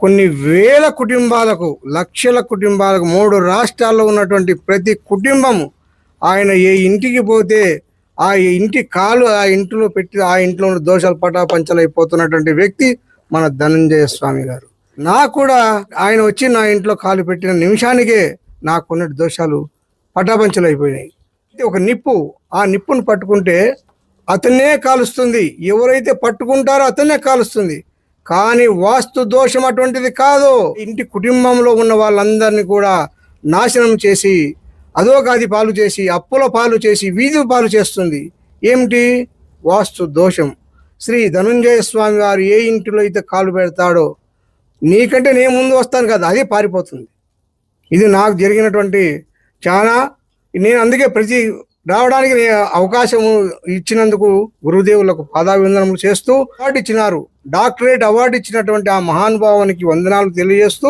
కొన్ని వేల కుటుంబాలకు లక్షల కుటుంబాలకు మూడు రాష్ట్రాల్లో ఉన్నటువంటి ప్రతి కుటుంబము ఆయన ఏ ఇంటికి పోతే ఆ ఇంటి కాలు ఆ ఇంటిలో పెట్టి ఆ ఇంట్లో ఉన్న దోషాలు పటాపంచలైపోతున్నటువంటి వ్యక్తి మన ధనంజయ స్వామి గారు. నాకు కూడా ఆయన వచ్చి నా ఇంట్లో కాలు పెట్టిన నిమిషానికే నాకున్న దోషాలు పటాపంచలైపోయినాయి ఇది ఒక నిప్పు ఆ నిప్పును పట్టుకుంటే అతనే కాలుస్తుంది. ఎవరైతే పట్టుకుంటారో అతనే కాలుస్తుంది. కానీ వాస్తు దోషం అటువంటిది కాదు. ఇంటి కుటుంబంలో ఉన్న వాళ్ళందరినీ కూడా నాశనం చేసి అదోగాది పాలు చేసి అప్పుల పాలు చేసి వీధి పాలు చేస్తుంది. ఏమిటి? వాస్తు దోషం. శ్రీ ధనుంజయ స్వామి వారు ఏ ఇంటిలో అయితే కాలు పెడతాడో నీకంటే నేను ముందు వస్తాను కదా అదే పారిపోతుంది. ఇది నాకు జరిగినటువంటి చాలా నేను అందుకే ప్రతి రావడానికి అవకాశం ఇచ్చినందుకు గురుదేవులకు పాదాభివందనములు చేస్తూ అవార్డు ఇచ్చినారు. డాక్టరేట్ అవార్డు ఇచ్చినటువంటి ఆ మహానుభావానికి వందనాలు తెలియజేస్తూ